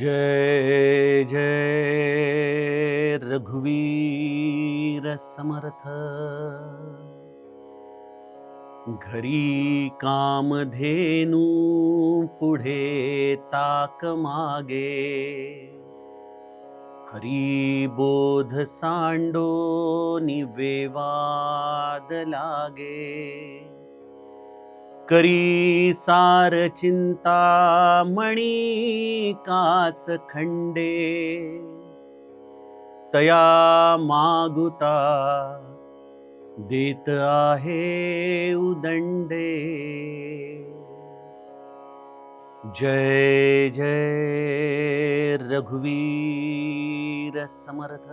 जय जय रघुवीर समर्थ। घरी कामधेनू पुढे ताक मागे। हरी बोध सांडो निवेवाद लागे। करी सार चिंता मणी काच खंडे. तया मागुता देत आहे उदंडे. जय जय रघुवीर समर्थ.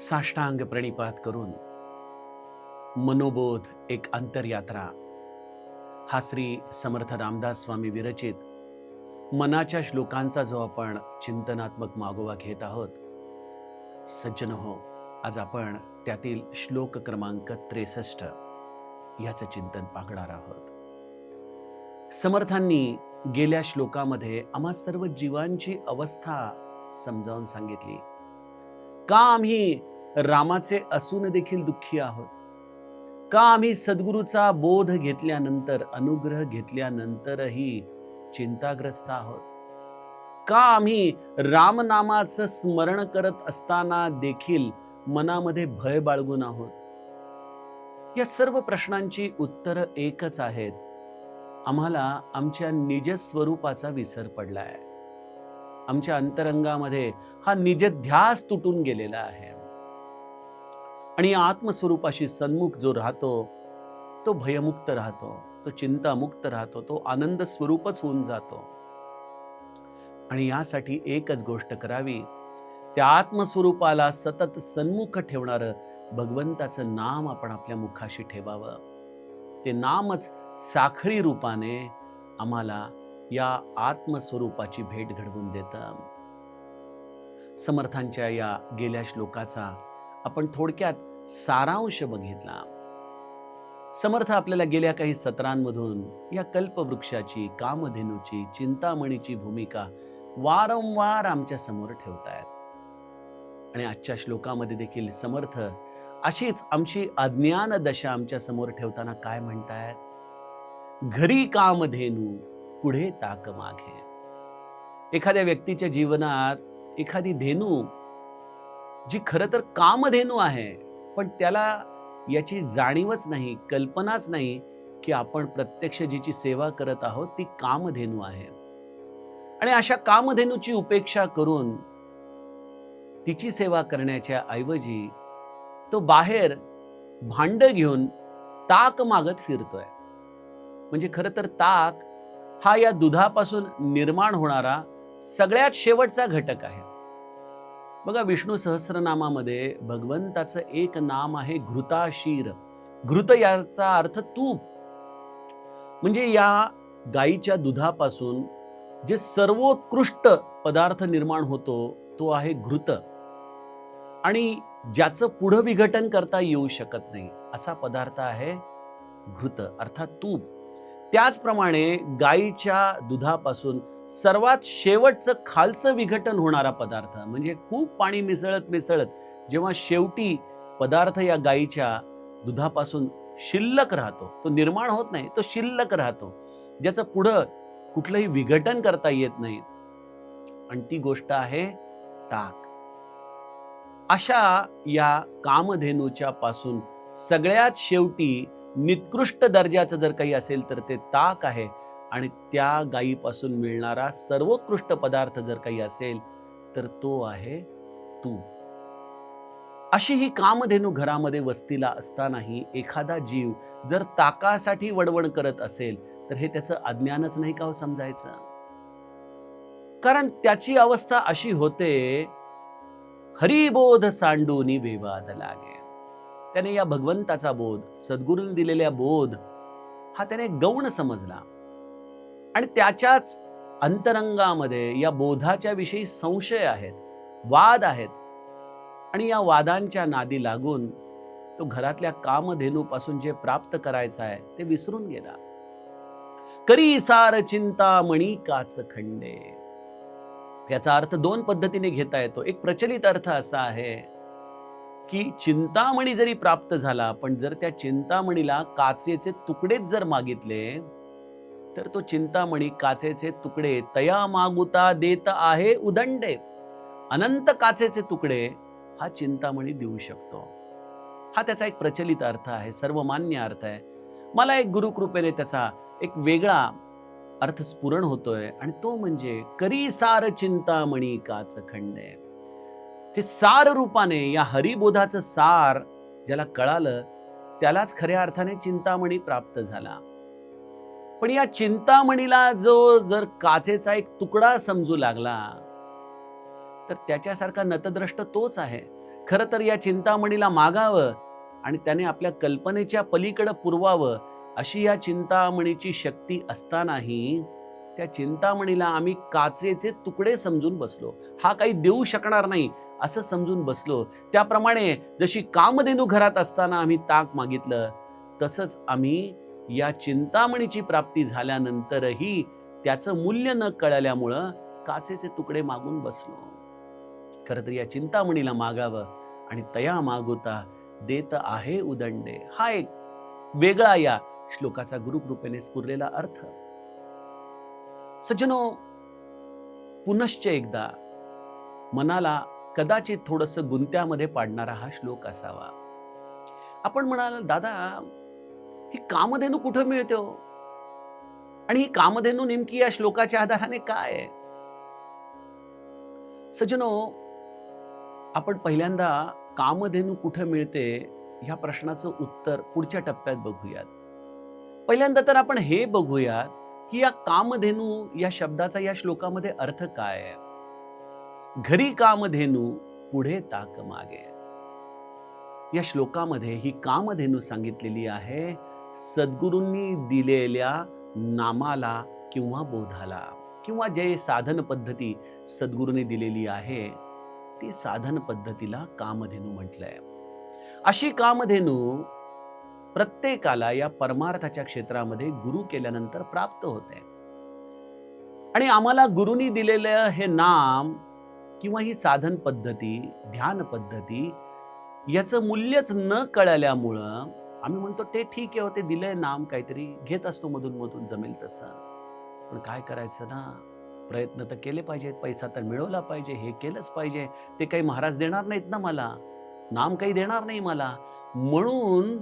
साष्टांग प्रणिपात करून मनोबोध एक अंतरयात्रा. हा श्री समर्थ रामदास स्वामी विरचित मनाच्या श्लोकांचा जो आपण चिंतनात्मक मागोवा घेत आहोत सज्जन हो आज आपण त्यातील श्लोक क्रमांक त्रेसष्ट याचं चिंतन पाहणार आहोत. समर्थांनी गेल्या श्लोकामध्ये आम्हा सर्व जीवांची अवस्था समजावून सांगितली. का आम्ही रामाचे असून देखील दुःखी आहोत. का आम्ही सद्गुरूचा बोध घेतल्यानंतर अनुग्रह घेतल्यानंतरही चिंताग्रस्त आहोत? का आम्ही रामनामाचं स्मरण करत असताना देखील मनामध्ये भय बाळगून आहोत? या सर्व प्रश्नांची उत्तरं एकच आहेत. आम्हाला आमच्या निज स्वरूपाचा विसर पडलाय. आमच्या अंतरंगामध्ये हा निज ध्यास तुटून गेलेला आहे. आणि आत्मस्वरूपाशी सन्मुख जो राहतो तो भयमुक्त राहतो तो चिंतामुक्त राहतो तो आनंद स्वरूपच होऊन जातो. आणि यासाठी एकच गोष्ट करावी त्या आत्मस्वरूपाला सतत सन्मुख ठेवणारं भगवंताचं नाम आपण आपल्या मुखाशी ठेवावं. ते नामच साखळी रूपाने आम्हाला या आत्मस्वरूपाची भेट घडवून देतं. समर्थांच्या या गेल्या श्लोकाचा आपण थोडक्यात सारांश बघितला. समर्थ आपल्याला गेल्या काही सत्रांमधून या कल्पवृक्षाची कामधेनूची चिंतामणीची भूमिका वारंवार आमच्यासमोर ठेवतायत. आणि आजच्या श्लोकामध्ये देखील समर्थ अशीच आमची अज्ञान दशा आमच्यासमोर ठेवताना काय म्हणतायत? घरी कामधेनू पुढे ताक मागे एखाद्या व्यक्तीच्या जीवनात एखादी धेनू जी खरं तर कामधेनू आहे पण त्याला याची जाणीवच नाही कल्पनाच नाही की आपण प्रत्यक्ष जिची सेवा करत आहोत ती कामधेनू आहे. आणि अशा कामधेनूची उपेक्षा करून तिची सेवा करण्याच्या ऐवजी तो बाहेर भांड घेऊन ताक मागत फिरतोय. म्हणजे खरं तर ताक हा या दुधापासून निर्माण होणारा सगळ्यात शेवटचा घटक आहे. बघा विष्णू सहस्रनामामध्ये भगवंताचं एक नाम आहे घृताशीर. घृत याचा अर्थ तूप. म्हणजे या गाईच्या दुधापासून जे सर्वोत्कृष्ट पदार्थ निर्माण होतो तो आहे घृत. आणि ज्याचं पुढं विघटन करता येऊ शकत नाही असा पदार्थ आहे घृत अर्थात तूप. त्याचप्रमाणे गाईच्या दुधापासून सर्वात शेवटचं खालचं विघटन होणारा पदार्थ. म्हणजे खूप पाणी मिसळत मिसळत जेव्हा शेवटी पदार्थ या गाईच्या दुधापासून शिल्लक राहतो. तो निर्माण होत नाही तो शिल्लक राहतो. ज्याचं पुढं कुठलंही विघटन करता येत नाही. आणि ती गोष्ट आहे ताक. अशा या कामधेनूच्या पासून सगळ्यात शेवटी निकृष्ट दर्जाचं जर काही असेल तर ते ताक आहे. आणि त्या गायीपासून मिळणारा सर्वोत्कृष्ट पदार्थ जर काही असेल तर तो आहे तू अशी ही कामधेनू घरामध्ये वस्तीला असतानाही एखादा जीव जर ताकासाठी वडवण करत असेल तर हे त्याचं अज्ञानच नाही का हो समजायचं? कारण त्याची अवस्था अशी होते हरिबोध सांडूनी विवाद लागे. त्याने या भगवंताचा बोध सद्गुरूंनी दिलेल्या बोध हा त्याने गौण समजला. आणि त्याच्याच अंतरंगामध्ये या बोधाच्या विषयी संशय आहेत वाद आहेत. आणि या वादांच्या नादी लागून तो घरातल्या कामधेनूपासून जे प्राप्त करायचं आहे ते विसरून गेला. करी सार चिंता मणी काच खंडे. याचा अर्थ दोन पद्धतीने घेता येतो. एक प्रचलित अर्थ असा आहे की चिंतामणी जरी प्राप्त झाला पण जर त्या चिंतामणीला काचेचे तुकडेच जर मागितले तर तो चिंतामणी काचेचे तुकडे तया मागुता देत आहे उदंडे. अनंत काचेचे तुकडे हा चिंतामणी देऊ शकतो. हा त्याचा एक प्रचलित अर्थ आहे सर्वमान्य अर्थ आहे. मला एक गुरुकृपेने त्याचा एक वेगळा अर्थ स्फुरण होतोय आणि तो म्हणजे करी सार चिंतामणी काच खंडे. हे सार रूपाने या हरिबोधाचं सार ज्याला कळालं त्यालाच खऱ्या अर्थाने चिंतामणी प्राप्त झाला. पण या चिंतामणीला जो जर काचेचा एक तुकडा समजू लागला तर त्याच्यासारखा नतद्रष्ट तोच आहे. खरं तर या चिंतामणीला मागावं आणि त्याने आपल्या कल्पनेच्या पलीकडं पुरवावं अशी या चिंतामणीची शक्ती असतानाही त्या चिंतामणीला आम्ही काचेचे तुकडे समजून बसलो. हा काही देऊ शकणार नाही असं समजून बसलो. त्याप्रमाणे जशी कामधेनू घरात असताना आम्ही ताक मागितलं तसंच आम्ही या चिंतामणीची प्राप्ती झाल्यानंतरही त्याचं मूल्य न कळल्यामुळं काचेचे तुकडे मागून बसलो. खरं तर या चिंतामणीला मागावं आणि तया मागोता देत आहे उदंडे. हा एक वेगळा या श्लोकाचा गुरुकृपेने स्फुरलेला अर्थ. सज्जनो पुनश्च एकदा मनाला कदाचित थोडस गुंत्यामध्ये पाडणारा हा श्लोक असावा. आपण म्हणाल दादा ही कामधेनू कुठं मिळते हो? आणि ही कामधेनू नेमकी या श्लोकाच्या आधाराने काय आहे? सजनो आपण पहिल्यांदा कामधेनू कुठं मिळते ह्या प्रश्नाचं उत्तर पुढच्या टप्प्यात बघूयात. पहिल्यांदा तर आपण हे बघूयात की या कामधेनू या शब्दाचा या श्लोकामध्ये अर्थ काय आहे? घरी कामधेनू पुढे ताक मागे. या श्लोकामध्ये ही कामधेनू सांगितलेली आहे सद्गुरूंनी दिलेल्या नामाला किंवा बोधाला किंवा जे साधन पद्धती सद्गुरूंनी दिलेली आहे ती साधन पद्धतीला कामधेनू म्हटलंय. अशी कामधेनू प्रत्येकाला या परमार्थाच्या क्षेत्रामध्ये गुरु केल्यानंतर प्राप्त होते. आणि आम्हाला गुरुनी दिलेलं हे नाम किंवा ही साधन पद्धती ध्यान पद्धती याचं मूल्यच न कळल्यामुळं आम्ही म्हणतो ते ठीक आहे होते दिलंय नाम काहीतरी घेत असतो मधून मधून जमेल तसं. पण काय करायचं ना? प्रयत्न तर केले पाहिजेत पैसा तर मिळवला पाहिजे हे केलंच पाहिजे. ते काही महाराज देणार नाहीत ना मला. नाम काही देणार नाही मला. म्हणून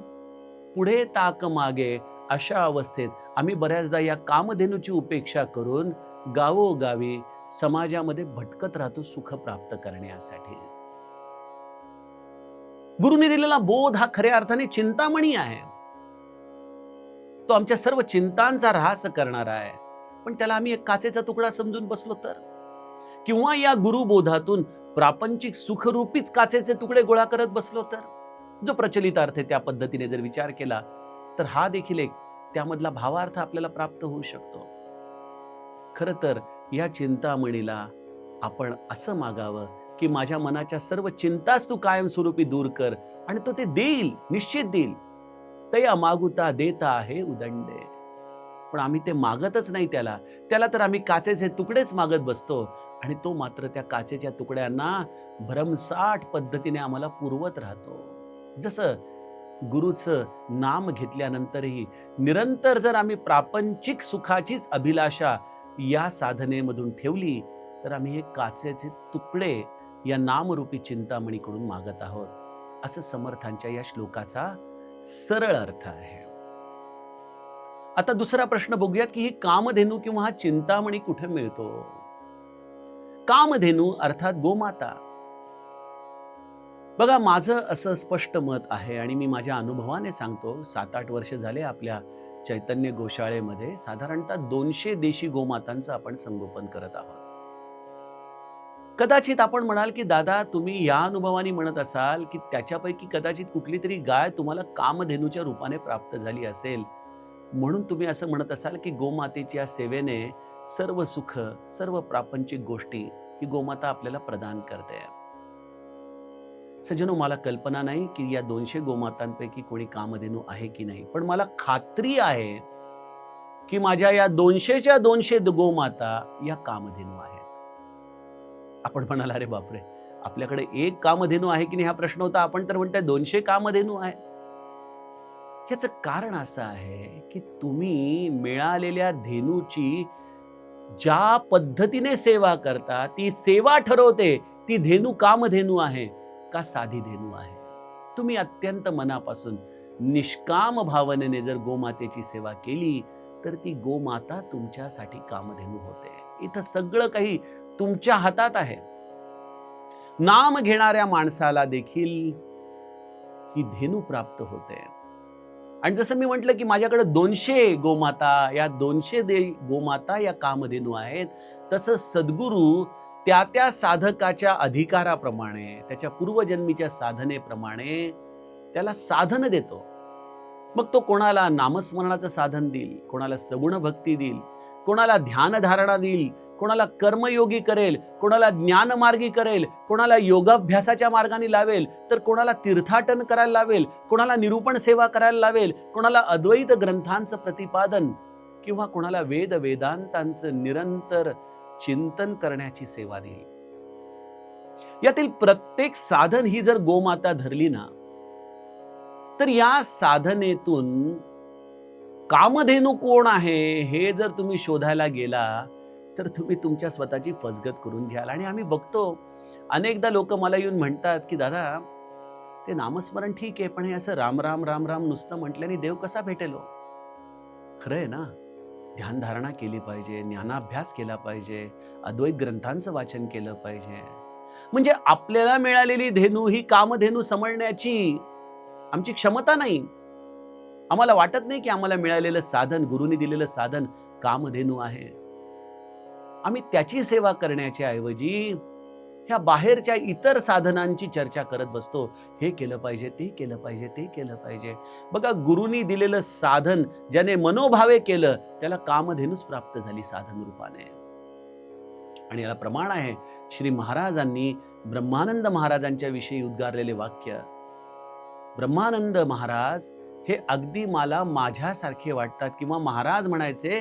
पुढे ताक मागे अशा अवस्थेत आम्ही बऱ्याचदा या कामधेनूची उपेक्षा करून गावोगावी समाजामध्ये भटकत राहतो सुख प्राप्त करण्यासाठी. गुरुने दिलेला बोध हा खऱ्या अर्थाने चिंतामणी आहे. तो आमच्या सर्व चिंतांचा ऱ्हास करणारा आहे. पण त्याला आम्ही एक काचेचा तुकडा समजून बसलो तर? किंवा या गुरुबोधातून प्रापंचिक सुखरूपीच काचेचे तुकडे गोळा करत बसलो तर? जो प्रचलित अर्थ आहे त्या पद्धतीने जर विचार केला तर हा देखील एक त्यामधला भावार्थ आपल्याला प्राप्त होऊ शकतो. खर तर या चिंतामणीला आपण असं मागावं की माझ्या मनाच्या सर्व चिंताच तू कायमस्वरूपी दूर कर आणि तो ते देईल निश्चित देईल. तया मागुता देता आहे उदंडे. पण आम्ही ते मागतच नाही त्याला. त्याला तर आम्ही काचेचे तुकडेच मागत बसतो आणि तो मात्र त्या काचेच्या तुकड्यांना भरमसाठ पद्धतीने आम्हाला पुरवत राहतो. जसं गुरुचं नाम घेतल्यानंतरही निरंतर जर आम्ही प्रापंचिक सुखाचीच अभिलाषा या साधनेमधून ठेवली तर आम्ही हे काचेचे तुकडे या नामरूपी चिंतामणीकडून मागत आहोत. असं समर्थांच्या या श्लोकाचा सरळ अर्थ आहे. आता दुसरा प्रश्न बघूयात की ही कामधेनू किंवा हा चिंतामणी कुठे मिळतो? कामधेनू अर्थात गोमाता. बघा माझं असं स्पष्ट मत आहे आणि मी माझ्या अनुभवाने सांगतो. सात आठ वर्ष झाले आपल्या चैतन्य गोशाळेमध्ये साधारणतः दोनशे देशी गोमातांचं आपण संगोपन करत आहोत. कदाचित आपण म्हणाल की दादा तुम्ही या अनुभवाने म्हणत असाल की त्याच्यापैकी कदाचित कुठली तरी गाय तुम्हाला कामधेनूच्या रूपाने प्राप्त झाली असेल. म्हणून तुम्ही असं म्हणत असाल की गोमातेच्या सेवेने सर्व सुख सर्व प्रापंचिक गोष्टी ही गोमाता आपल्याला प्रदान करते. सजनो मला कल्पना नाही की या दोनशे गोमातांपैकी कोणी कामधेनू आहे की नाही. पण मला खात्री आहे की माझ्या या दोनशेच्या दोनशे गोमाता या कामधेनू आहेत. आपण म्हणाल अरे बापरे! आपल्याकडे एक कामधेनू आहे की नाही हा प्रश्न होता? आपण तर म्हणताय दोनशे कामधेनू आहे. याचं कारण असं आहे की तुम्ही मिळालेल्या धेनूची ज्या पद्धतीने सेवा करता ती सेवा ठरवते ती धेनू कामधेनू आहे का साधी धेनू आहे? तुम्ही अत्यंत मनापासून निष्काम भावनेने जर गोमातेची सेवा केली तर ती गोमाता तुमच्यासाठी कामधेनू होते. इथं सगळं काही तुमच्या हातात आहे. नाम घेणाऱ्या माणसाला देखील ही धेनू प्राप्त होते. आणि जसं मी म्हटलं की माझ्याकडे दोनशे गोमाता या दोनशे दे गोमाता या कामधेनू आहेत. तसं सद्गुरू त्या त्या साधकाच्या अधिकाराप्रमाणे त्याच्या पूर्वजन्मीच्या साधनेप्रमाणे त्याला साधन देतो. मग तो कोणाला नामस्मरणाचं साधन देईल कोणाला सगुण भक्ती देईल कोणाला ध्यानधारणा देईल कोणाला कर्मयोगी करेल कोणाला ज्ञानमार्गी करेल कोणाला योगाभ्यासाच्या मार्गाने लावेल तर कोणाला तीर्थाटन करायला लावेल कोणाला निरूपण सेवा करायला लावेल कोणाला अद्वैत ग्रंथांचं प्रतिपादन किंवा कोणाला वेद वेदांतांचं निरंतर चिंतन करण्याची सेवा देईल. यातील प्रत्येक साधन ही जर गोमाता धरली ना तर या साधनेतून कामधेनू कोण आहे हे जर तुम्ही शोधायला गेला तर तुम्ही तुमच्या स्वतःची फसगत करून घ्याल. आणि आम्ही बघतो अनेकदा लोक मला येऊन म्हणतात की दादा ते नामस्मरण ठीक आहे पण हे असं राम राम राम राम नुसतं म्हटल्याने देव कसा भेटेल हो? खरं आहे ना ध्यानधारणा केली पाहिजे ज्ञानाभ्यास केला पाहिजे अद्वैत ग्रंथांचं वाचन केलं पाहिजे. म्हणजे आपल्याला मिळालेली धेनू ही कामधेनू समजण्याची आमची क्षमता नाही. आम्हाला वाटत नाही की आम्हाला मिळालेलं साधन गुरुनी दिलेलं साधन कामधेनू आहे. आम्ही त्याची सेवा करण्याच्या ऐवजी ह्या बाहेरच्या इतर साधनांची चर्चा करत बसतो. हे केलं पाहिजे ते केलं पाहिजे ते केलं पाहिजे. बघा गुरुनी दिलेलं साधन ज्याने मनोभावे केलं त्याला कामधेनूच प्राप्त झाली साधन रूपाने. आणि याला प्रमाण आहे श्री महाराजांनी ब्रह्मानंद महाराजांच्या विषयी उद्गारलेले वाक्य. ब्रह्मानंद महाराज हे अगदी मला माझ्यासारखे वाटतात किंवा महाराज म्हणायचे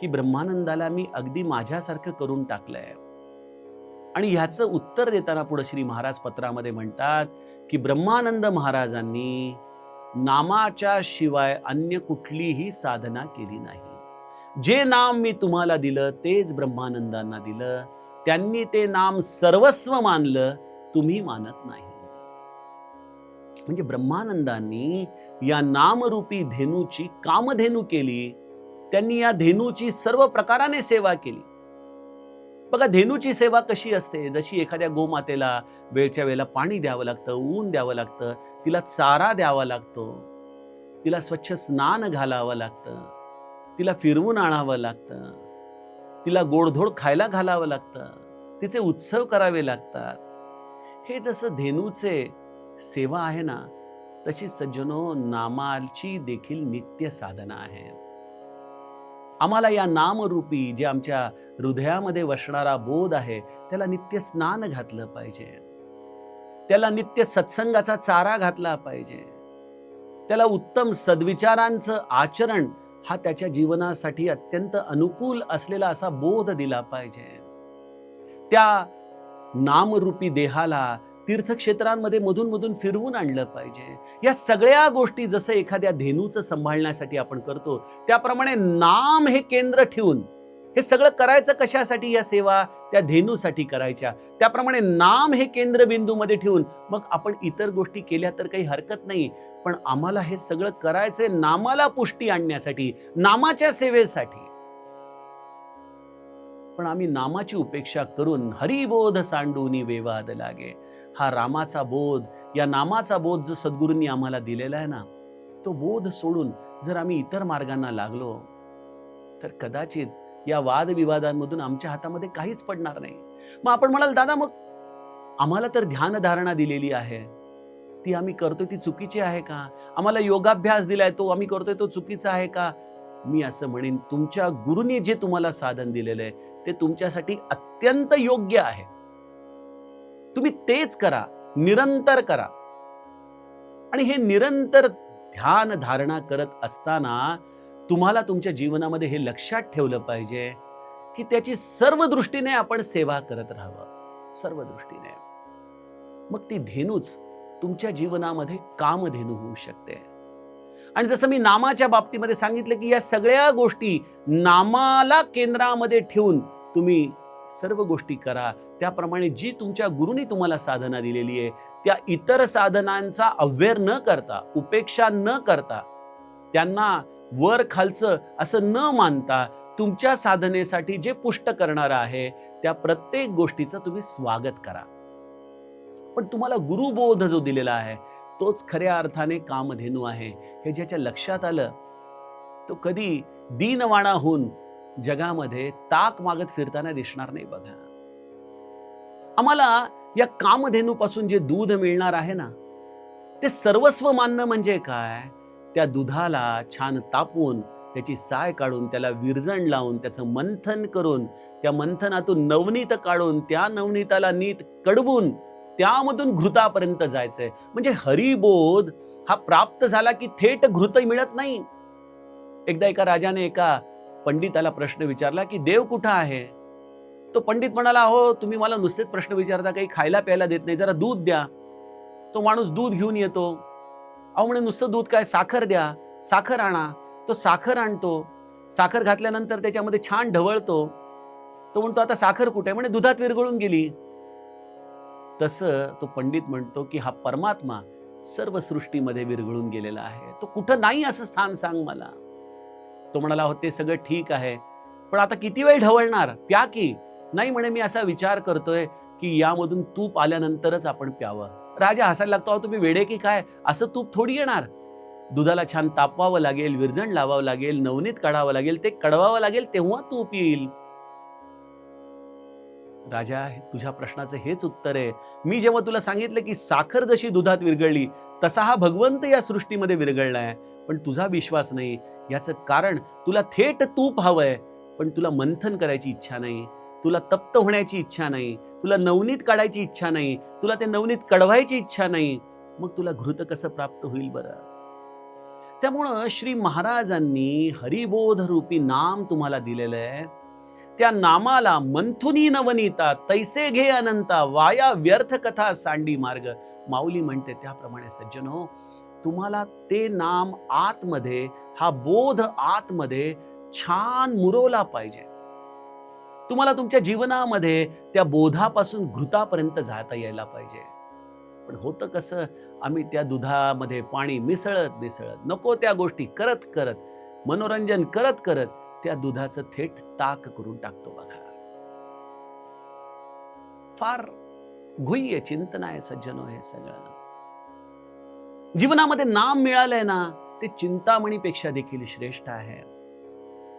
की ब्रह्मानंदाला मी अगदी माझ्यासारखं करून टाकलंय. आणि ह्याचं उत्तर देताना पुढे श्री महाराज पत्रामध्ये म्हणतात की ब्रह्मानंद महाराजांनी नामाच्या शिवाय अन्य कुठलीही साधना केली नाही. जे नाम मी तुम्हाला दिलं तेच ब्रह्मानंदांना दिलं. त्यांनी ते नाम सर्वस्व मानलं तुम्ही मानत नाही. म्हणजे ब्रह्मानंदांनी या नामरूपी धेनूची कामधेनू केली. त्यांनी या धेनूची सर्व प्रकाराने सेवा केली. बघा धेनूची सेवा कशी असते? जशी एखाद्या गोमातेला वेळच्या वेळेला पाणी द्यावं लागतं ऊन द्यावं लागतं तिला चारा द्यावा लागतो तिला स्वच्छ स्नान घालावं लागतं तिला फिरवून आणावं लागतं तिला गोडधोड खायला घालावं लागतं तिचे उत्सव करावे लागतात. हे जसं धेनूचे सेवा आहे ना तशी सज्जनो नामाची देखील नित्य साधना आहे. आम्हाला या नामरूपी जे आमच्या हृदयामध्ये वसणारा बोध आहे त्याला नित्य स्नान घातलं पाहिजे. त्याला नित्य सत्संगाचा चारा घातला पाहिजे. त्याला उत्तम सद्विचारांचं आचरण हा त्याच्या जीवनासाठी अत्यंत अनुकूल असलेला असा बोध दिला पाहिजे. त्या नामरूपी देहाला तीर्थक्षेत्रांमध्ये मधून मधून फिरवून आणलं पाहिजे. या सगळ्या गोष्टी जसं एखाद्या धेनूचं सांभाळण्यासाठी आपण करतो त्याप्रमाणे नाम हे केंद्र ठेवून हे सगळं करायचं कशासाठी या सेवा? त्या धेनूसाठी करायच्या. त्याप्रमाणे नाम हे केंद्रबिंदूमध्ये ठेवून मग आपण इतर गोष्टी केल्या तर काही हरकत नाही. पण आम्हाला हे सगळं करायचंय नामाला पुष्टी आणण्यासाठी नामाच्या सेवेसाठी. पण आम्ही नामाची उपेक्षा करून हरिबोध सांडूनी वेवाद लागे. हा रामाचा बोध या नामाचा बोध जो सद्गुरूंनी आम्हाला दिलेला आहे ना तो बोध सोडून जर आम्ही इतर मार्गांना लागलो तर कदाचित या वादविवादांमधून आमच्या हातामध्ये काहीच पडणार नाही. मग आपण म्हणाल दादा मग आम्हाला तर ध्यानधारणा दिलेली आहे. ती आम्ही करतोय ती चुकीची आहे का? आम्हाला योगाभ्यास दिलाय तो आम्ही करतोय तो चुकीचा आहे का? मी असं म्हणेन तुमच्या गुरुने जे तुम्हाला साधन दिलेलं आहे ते तुमच्यासाठी अत्यंत योग्य आहे. तुम्ही तेच करा निरंतर करा. आणि हे निरंतर ध्यान धारणा करत असताना तुम्हाला तुमच्या जीवनामध्ये हे लक्षात ठेवलं पाहिजे की त्याची सर्व दृष्टीने आपण सेवा करत राहावं. सर्व दृष्टीने. मग ती धेनूच तुमच्या जीवनामध्ये कामधेनू होऊ शकते. आणि जसं मी नामाच्या बाबतीमध्ये सांगितलं की या सगळ्या गोष्टी नामाला केंद्रामध्ये ठेवून तुम्ही सर्व गोष्टी करा. त्याप्रमाणे जी तुमच्या गुरुनी तुम्हाला साधना दिलेली आहे त्या इतर साधनांचा अवेअर न करता उपेक्षा न करता त्यांना वर खालचं असं न मानता तुमच्या साधनेसाठी जे पुष्ट करणार आहे त्या प्रत्येक गोष्टीचं तुम्ही स्वागत करा. पण तुम्हाला गुरुबोध जो दिलेला आहे तोच खऱ्या अर्थाने कामधेनू आहे. हे ज्याच्या लक्षात आलं तो कधी दीनवाणा होऊन जगामध्ये ताक मागत फिरताना दिसणार नाही बघा. आम्हाला या कामधेनूपासून जे दूध मिळणार आहे ना ते सर्वस्व मानणं म्हणजे काय? त्या दुधाला छान तापवून त्याची साय काढून त्याला विरजण लावून त्याचं मंथन करून त्या मंथनातून नवनीत काढून त्या नवनीताला नीत कडवून त्यामधून घृतापर्यंत जायचंय. म्हणजे हरिबोध हा प्राप्त झाला की थेट घृत मिळत नाही. एकदा एका राजाने एका पंडिताला प्रश्न विचारला की देव कुठं आहे? तो पंडित म्हणाला हो तुम्ही मला नुसतेच प्रश्न विचारता काही खायला प्यायला देत नाही जरा दूध द्या. तो माणूस दूध घेऊन येतो. अहो म्हणे नुसतं दूध काय? साखर द्या. साखर आणा. तो साखर आणतो. साखर घातल्यानंतर त्याच्यामध्ये छान ढवळतो. तो म्हणतो आता साखर कुठे? आहे म्हणे दुधात विरघळून गेली. तसं तो पंडित म्हणतो की हा परमात्मा सर्व सृष्टीमध्ये विरघळून गेलेला आहे. तो कुठं नाही असं स्थान सांग मला. तो म्हणाला होते सगळं ठीक आहे. पण आता किती वेळ ढवळणार? प्या की? नाही म्हणे मी असा विचार करतोय की यामधून तूप आल्यानंतरच आपण प्यावं. राजा हसायला लागतो अहो तुम्ही वेडे की काय? असं तूप थोडी येणार. दुधाला छान तापवावं लागेल विरजण लावावं लागेल नवनीत काढावं लागेल ते कडवावं लागेल तेव्हा तूप येईल. राजा तुझ्या प्रश्नाचं हेच उत्तर आहे. मी जेव्हा तुला सांगितलं की साखर जशी दुधात विरघळली तसा हा भगवंत या सृष्टीमध्ये विरघळलाय पण तुझा विश्वास नाही. याचं कारण तुला थेट तूप हवंय पण तुला मंथन करायची इच्छा नाही. तुला तप्त होण्याची इच्छा नाही. तुला नवनीत काढायची इच्छा नाही. तुला ते नवनीत कडवायची इच्छा नाही. मग तुला घृत कसं प्राप्त होईल बरं? त्यामुळं श्री महाराजांनी हरिबोध रूपी नाम तुम्हाला दिलेलं आहे. त्या नामाला मंथुनी नवनीता तैसे घे अनंता वाया व्यर्थ कथा सांडी मार्ग. माऊली म्हणते त्याप्रमाणे सज्जन हो तुम्हाला ते नाम आतमध्ये हा बोध आतमध्ये छान मुरवला पाहिजे. तुम्हाला तुमच्या जीवनामध्ये त्या बोधापासून घृतापर्यंत जाता यायला पाहिजे. पण होतं कसं आम्ही त्या दुधामध्ये पाणी मिसळत मिसळत नको त्या गोष्टी करत करत मनोरंजन करत करत त्या दुधाचं थेट ताक करून टाकतो बघा. फार गुह्य चिंतन आहे सज्जनो हे सगळं. जीवनामध्ये नाम मिळालंय ना ते चिंतामणीपेक्षा देखील श्रेष्ठ आहे.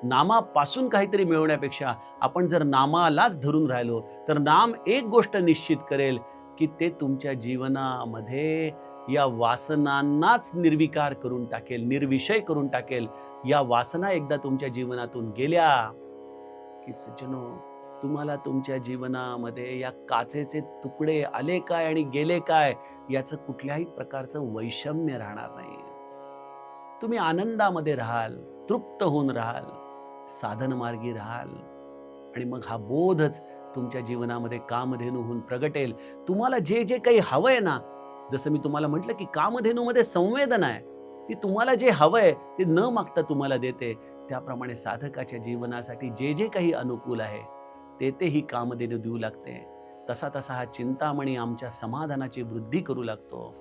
नामापासून काहीतरी मिळवण्यापेक्षा आपण जर नामालाच धरून राहिलो तर नाम एक गोष्ट निश्चित करेल की ते तुमच्या जीवनामध्ये या वासनांनाच निर्विकार करून टाकेल निर्विषय करून टाकेल. या वासना एकदा तुमच्या जीवनातून गेल्या की सज्जनो तुम्हाला तुमच्या जीवनामध्ये या काचेचे तुकडे आले काय आणि गेले काय याचं कुठल्याही प्रकारचं वैषम्य राहणार नाही. तुम्ही आनंदामध्ये राहाल तृप्त होऊन राहाल साधन मार्गी राहाल आणि मग हा बोधच तुमच्या जीवनामध्ये कामधेनू होऊन प्रगटेल. तुम्हाला जे जे काही हवंय ना जसं मी तुम्हाला म्हटलं की कामधेनूमध्ये संवेदना आहे. ती तुम्हाला जे हवंय ते न मागता तुम्हाला देते. त्याप्रमाणे साधकाच्या जीवनासाठी जे जे काही अनुकूल आहे ते ते ही कामधेनू देऊ लागते. तसा तसा हा चिंतामणी आमच्या समाधानाची वृद्धी करू लागतो.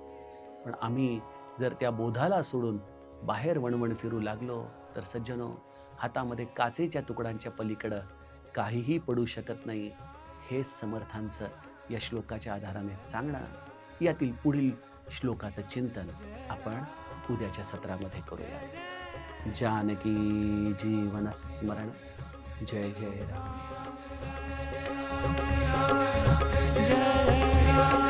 पण आम्ही जर त्या बोधाला सोडून बाहेर वणवण फिरू लागलो तर सज्जनो हातामध्ये काचेच्या तुकड्यांच्या पलीकडं काहीही पडू शकत नाही. हे समर्थांचं या श्लोकाच्या आधाराने सांगणं. यातील पुढील श्लोकाचं चिंतन आपण उद्याच्या सत्रामध्ये करूया. जानकी जीवन स्मरण. जय जय राम. जय राम